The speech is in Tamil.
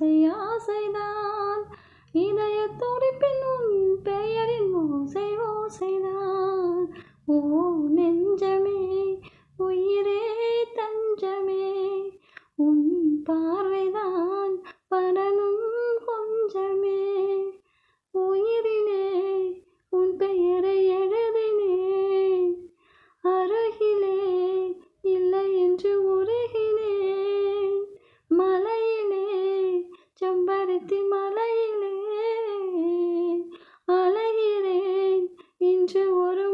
ஆசை ஆசைதான். இதய துடிப்பின் உன் பெயரின் ஓசை ஓசைதான். ஓ நெஞ்சமே உயிரே தஞ்சமே. உன் பார்வைதான் படனும் கொஞ்சமே. உயிரினே உன் பெயரை எழுதினே. அருகிலே இல்லை என்று ஒரு செம்பருத்தி மலையிலே அலைகிறேன். இன்று ஒரு